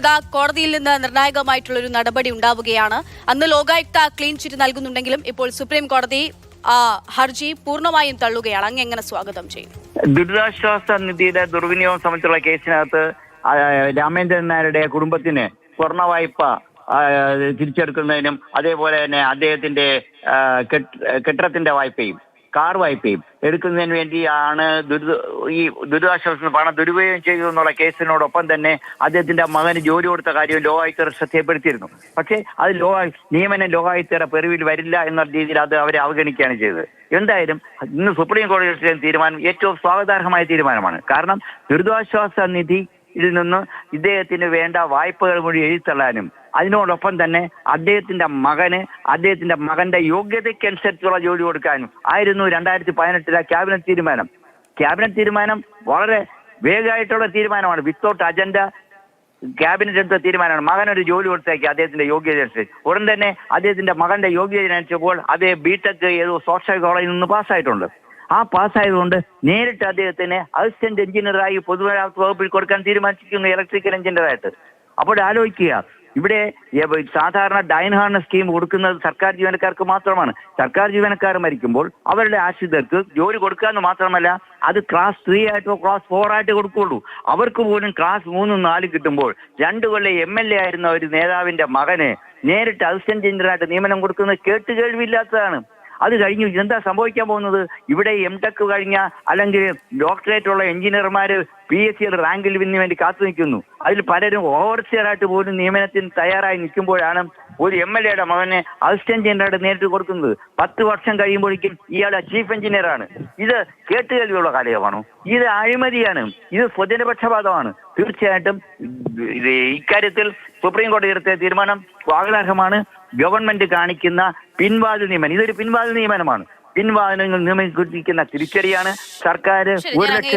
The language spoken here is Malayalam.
ഇതാ കോടതിയിൽ നിന്ന് നിർണായകമായിട്ടുള്ള ഒരു നടപടി ഉണ്ടാവുകയാണ്. അന്ന് ലോകായുക്ത ക്ലീൻ ചിറ്റ് നൽകുന്നുണ്ടെങ്കിലും ഇപ്പോൾ സുപ്രീം കോടതി ഹർജി പൂർണമായും തള്ളുകയാണ്. അങ്ങ് എങ്ങനെ സ്വാഗതം ചെയ്യും ദുരിതാശ്വാസ നിധിയുടെ ദുർവിനിയോഗം സംബന്ധിച്ചുള്ള കേസിനകത്ത് രാമേന്ദ്രൻ നായരുടെ കുടുംബത്തിന് സ്വർണ വായ്പ തിരിച്ചെടുക്കുന്നതിനും അതേപോലെ തന്നെ അദ്ദേഹത്തിന്റെ കെട്ടിടത്തിന്റെ വായ്പയും കാർ വായ്പയും എടുക്കുന്നതിന് വേണ്ടിയാണ് ദുരിത ഈ ദുരിതാശ്വാസ പണം ദുരുപയോഗം ചെയ്തു എന്നുള്ള കേസിനോടൊപ്പം തന്നെ അദ്ദേഹത്തിന്റെ മകന് ജോലി കൊടുത്ത കാര്യം ലോകായുക്തർ ശ്രദ്ധയപ്പെടുത്തിയിരുന്നു പക്ഷേ അത് ലോ നിയമനം ലോകായുക്തയുടെ പെരുവിൽ വരില്ല എന്ന രീതിയിൽ അത് അവരെ അവഗണിക്കുകയാണ് ചെയ്തത്. എന്തായാലും ഇന്ന് സുപ്രീം കോടതി തീരുമാനം ഏറ്റവും സ്വാഗതാർഹമായ തീരുമാനമാണ്. കാരണം ദുരിതാശ്വാസ നിധി ഇതിൽ നിന്ന് ഇദ്ദേഹത്തിന് വേണ്ട വായ്പകൾ മുഴുവൻ എഴുതിത്തള്ളാനും. അതിനോടൊപ്പം തന്നെ അദ്ദേഹത്തിന്റെ മകന് അദ്ദേഹത്തിന്റെ മകന്റെ യോഗ്യതയ്ക്കനുസരിച്ചുള്ള ജോലി കൊടുക്കാനും ആയിരുന്നു രണ്ടായിരത്തി പതിനെട്ടിലെ ക്യാബിനറ്റ് തീരുമാനം. ക്യാബിനറ്റ് തീരുമാനം വളരെ വേഗമായിട്ടുള്ള തീരുമാനമാണ്. വിത്തൗട്ട് അജണ്ട ക്യാബിനറ്റ് എടുത്ത തീരുമാനമാണ്. മകനൊരു ജോലി കൊടുത്തേക്ക് അദ്ദേഹത്തിന്റെ യോഗ്യത അനുസരിച്ച് ഉടൻ തന്നെ അദ്ദേഹത്തിന്റെ മകന്റെ യോഗ്യത അനുസരിച്ചപ്പോൾ അദ്ദേഹം ബിടെക് ഏതോ സോഷ്യൽ കോളേജിൽ നിന്ന് പാസ്സായിട്ടുണ്ട് ആ പാസ്സായതുകൊണ്ട് നേരിട്ട് അദ്ദേഹത്തിന് അസിസ്റ്റന്റ് എഞ്ചിനീയറായി പൊതുമരാമത്ത് വകുപ്പിൽ കൊടുക്കാൻ തീരുമാനിച്ചിരിക്കുന്നു ഇലക്ട്രിക്കൽ എഞ്ചിനീയറായിട്ട് അപ്പോൾ ആലോചിക്കുക. ഇവിടെ സാധാരണ ഡയൻഹാർണ സ്കീം കൊടുക്കുന്നത് സർക്കാർ ജീവനക്കാർക്ക് മാത്രമാണ്. സർക്കാർ ജീവനക്കാർ മരിക്കുമ്പോൾ അവരുടെ ആശ്രിതർക്ക് ജോലി കൊടുക്കാന്ന് മാത്രമല്ല അത് ക്ലാസ് ത്രീ ആയിട്ടോ ക്ലാസ് ഫോർ ആയിട്ട് കൊടുക്കുള്ളൂ അവർക്ക് പോലും ക്ലാസ് മൂന്നും നാലും കിട്ടുമ്പോൾ രണ്ടു കൊല്ലം എം എൽ എ ആയിരുന്ന ഒരു നേതാവിന്റെ മകന് നേരിട്ട് അസിസ്റ്റന്റ് എഞ്ചിനീയറായിട്ട് നിയമനം കൊടുക്കുന്നത് കേട്ട് കേൾവില്ലാത്തതാണ് അത് കഴിഞ്ഞു എന്താ സംഭവിക്കാൻ പോകുന്നത്? ഇവിടെ എം ടെക് കഴിഞ്ഞ അല്ലെങ്കിൽ ഡോക്ടറേറ്റ് ഉള്ള എഞ്ചിനീയർമാർ പി എസ് സി റാങ്കിൽ വിന് വേണ്ടി കാത്തു നിൽക്കുന്നു. അതിൽ പലരും ഓവർസിയറായിട്ട് പോലും നിയമനത്തിന് തയ്യാറായി നിൽക്കുമ്പോഴാണ് ഒരു എം എൽ എയുടെ മകനെ അസിസ്റ്റന്റ് എഞ്ചിനീയറായിട്ട് നേരിട്ട് കൊടുക്കുന്നത്. പത്ത് വർഷം കഴിയുമ്പോഴേക്കും ഇയാൾ ചീഫ് എഞ്ചിനീയറാണ് ഇത് കേട്ടുകേൾവിയുള്ള കാലയമാണോ ഇത് അഴിമതിയാണ്. ഇത് സ്വജനപക്ഷപാതമാണ്. തീർച്ചയായിട്ടും ഇക്കാര്യത്തിൽ സുപ്രീം കോടതി എടുത്ത തീരുമാനം സ്വാഗതാർഹമാണ് ഗവൺമെന്റ് കാണിക്കുന്ന പിൻവാതിൽ നിയമനം. ഇതൊരു പിൻവാതിൽ നിയമനമാണ്. പിൻവാതിൽ നിയമിക്കുന്ന തിരിച്ചടിയാണ് സർക്കാർ ഒരു ലക്ഷത്തി